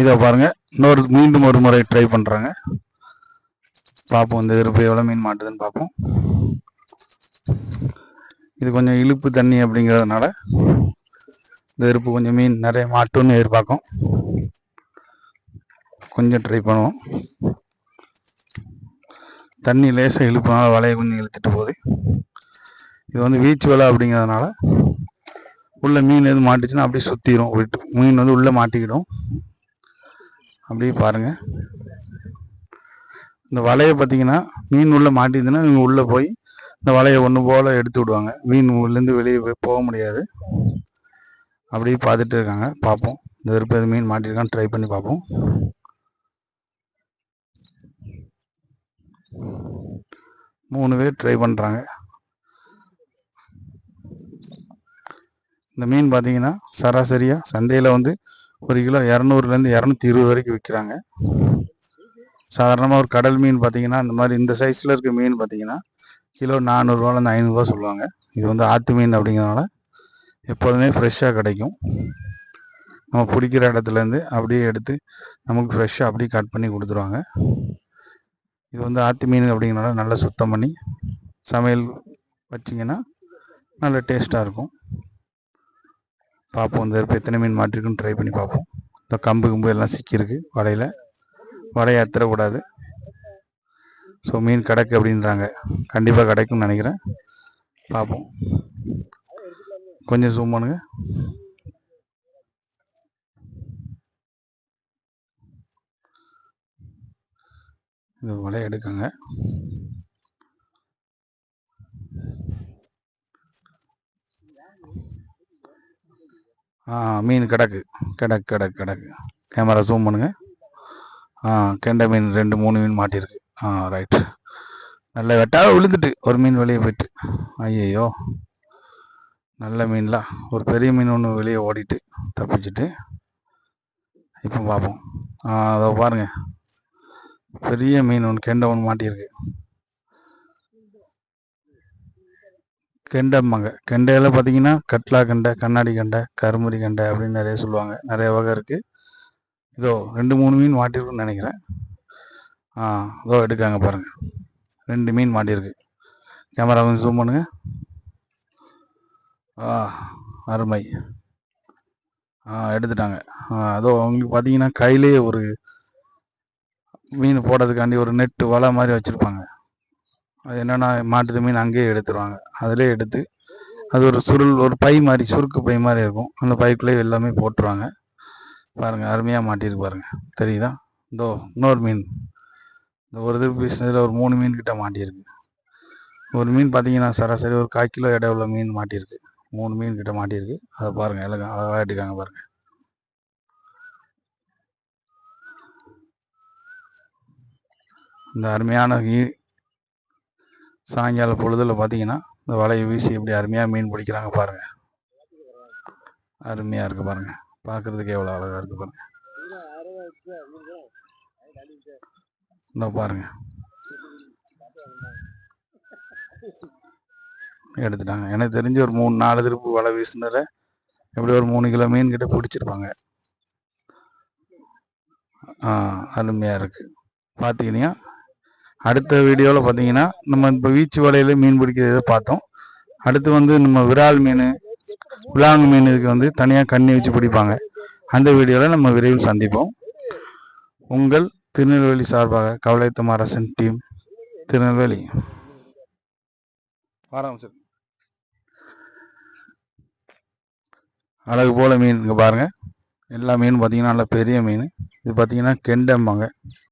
இதை பாருங்க. இன்னொரு மீண்டும் ஒரு முறை ட்ரை பண்ணுறாங்க பார்ப்போம் இந்த இருப்பு எவ்வளோ மீன் மாட்டுதுன்னு பார்ப்போம் இது கொஞ்சம் இழுப்பு தண்ணி அப்படிங்கிறதுனால இந்த இருப்பு கொஞ்சம் மீன் நிறைய மாட்டுன்னு எதிர்பார்க்கும். கொஞ்சம் ட்ரை பண்ணுவோம். தண்ணி லேசாக இழுப்புனால வலையை கொஞ்சம் இழுத்துட்டு போகுது. இது வந்து வீச்சு வலை அப்படிங்கிறதுனால உள்ள மீன் எதுவும் மாட்டுச்சுன்னா அப்படியே சுற்றிடும் மீன் வந்து உள்ளே மாட்டிக்கிடும். அப்படியே பாருங்க. இந்த வலையை பார்த்தீங்கன்னா மீன் உள்ளே மாட்டிதுன்னா இவங்க உள்ளே போய் இந்த வலையை ஒன்று போல் எடுத்து விடுவாங்க. மீன் உள்ளேருந்து வெளியே போய் போக முடியாது. அப்படியே பார்த்துட்டு இருக்காங்க. பார்ப்போம். இந்த விருப்பம் எது மீன் மாட்டிருக்கான்னு ட்ரை பண்ணி பார்ப்போம். மூணு பேர் ட்ரை பண்ணுறாங்க இந்த மீன் பார்த்தீங்கன்னா சராசரியாக சந்தையில் வந்து ஒரு கிலோ இரநூறுலேருந்து இரநூத்தி இருபது வரைக்கும் விற்கிறாங்க. சாதாரணமாக ஒரு கடல் மீன் பார்த்தீங்கன்னா இந்த மாதிரி இந்த சைஸில் இருக்க மீன் பார்த்தீங்கன்னா கிலோ நானூறுரூவாலேருந்து ஐநூறுரூவா சொல்லுவாங்க. இது வந்து ஆற்று மீன் அப்படிங்கிறனால எப்போதுமே ஃப்ரெஷ்ஷாக கிடைக்கும். நம்ம பிடிக்கிற இடத்துலேருந்து அப்படியே எடுத்து நமக்கு ஃப்ரெஷ்ஷாக அப்படியே கட் பண்ணி கொடுத்துருவாங்க. இது வந்து ஆற்று மீன் அப்படிங்கிறனால நல்லா சுத்தம் பண்ணி சமையல் வச்சிங்கன்னா நல்ல டேஸ்ட்டாக இருக்கும். பார்ப்போம். இந்த இப்போ எத்தனை மீன் மாட்டிருக்குன்னு ட்ரை பண்ணி பார்ப்போம். இந்த கம்பு கம்பு எல்லாம் சிக்கியிருக்கு வலையில் வலையை அத்திரக்கூடாது ஸோ மீன் கிடக்கு அப்படின்றாங்க. கண்டிப்பாக கிடைக்கும்னு நினைக்கிறேன். பார்ப்போம். கொஞ்சம் ஜூம் பண்ணுங்க. இது வலை எடுக்கங்க. ஆ மீன் கிடக்கு. கிடக்கு கிடக்கு கிடக்கு. கேமரா ஜூம் பண்ணுங்க. ஆ கெண்டை மீன் ரெண்டு மூணு மீன் மாட்டியிருக்கு ஆ ரைட் நல்ல வெட்டாக விழுந்துட்டு ஒரு மீன் வெளியே போயிட்டு. ஐயையோ. நல்ல மீன்லாம் ஒரு பெரிய மீன் ஒன்று வெளியே ஓடிட்டு தப்பிச்சிட்டு. இப்போ பார்ப்போம் ஆ அதை பாருங்கள் பெரிய மீன் ஒன்று கெண்டை ஒன்று மாட்டியிருக்கு. கெண்டைம்பாங்க கெண்டையில் பார்த்தீங்கன்னா கட்லா கெண்டை கண்ணாடி கெண்டை கருமுறி கெண்டை அப்படின்னு நிறைய சொல்லுவாங்க. நிறைய வகை இருக்குது இதோ ரெண்டு மூணு மீன் மாட்டிருக்குன்னு நினைக்கிறேன். ஆ இதோ எடுக்காங்க பாருங்க. ரெண்டு மீன் மாட்டியிருக்கு கேமரா கொஞ்சம் ஜூம் பண்ணுங்க. ஆ அருமை. ஆ எடுத்துட்டாங்க. ஆ அதோ அவங்களுக்கு பார்த்தீங்கன்னா கையிலேயே ஒரு மீன் போடுறதுக்காண்டி ஒரு நெட்டு வலை மாதிரி வச்சுருப்பாங்க. அது என்னென்னா மாட்டுது மீன் அங்கேயே எடுத்துருவாங்க. அதிலே எடுத்து அது ஒரு சுருள் ஒரு பை மாதிரி சுருக்கு பை மாதிரி இருக்கும். அந்த பைக்குள்ளேயே எல்லாமே போட்டுருவாங்க. பாருங்கள் அருமையாக மாட்டியிருக்கு பாருங்கள் தெரியுதா? இதோ இன்னொரு மீன். இந்த ஒரு இது பீஸ் இதில் ஒரு மூணு மீன் கிட்ட மாட்டியிருக்கு. ஒரு மீன் பார்த்தீங்கன்னா சராசரி ஒரு கால் கிலோ எடை உள்ள மீன் மாட்டியிருக்கு. மூணு மீன் கிட்ட மாட்டியிருக்கு. அதை பாருங்கள் எல்லாம் அழகாக எடுக்காங்க பாருங்கள் இந்த அருமையான சாயங்கால பொழுதில் பார்த்தீங்கன்னா இந்த வலையை வீசி எப்படி அருமையாக மீன் பிடிக்கிறாங்க பாருங்கள் அருமையாக இருக்குது பாருங்கள் பார்க்குறதுக்கு எவ்வளோ அழகாக இருக்குது பாருங்கள் இந்த பாருங்க. எடுத்துட்டாங்க. எனக்கு தெரிஞ்சு ஒரு மூணு நாலு திருப்பு வலை வீசினதில் எப்படி ஒரு மூணு கிலோ மீன் கிட்ட பிடிச்சிருப்பாங்க. ஆ அருமையாக இருக்குது பார்த்தீங்கன்னா அடுத்த வீடியோவில் பார்த்தீங்கன்னா நம்ம இப்போ வீச்சு வலையில் மீன் பிடிக்கிறத பார்த்தோம். அடுத்து வந்து நம்ம விரால் மீன் விலாங்கு மீன் இதுக்கு வந்து தனியாக கண்ணி வச்சு பிடிப்பாங்க. அந்த வீடியோவில் நம்ம விரைவில் சந்திப்போம். உங்கள் திருநெல்வேலி சார்பாக கவலைத்தம் அரசன் டீம் திருநெல்வேலி. ஆரம்பிச்சு அழகு போல் மீன் இங்கே பாருங்கள் எல்லா மீனும் பார்த்தீங்கன்னா நல்ல பெரிய மீன். இது பார்த்தீங்கன்னா கெண்டம்பாங்க.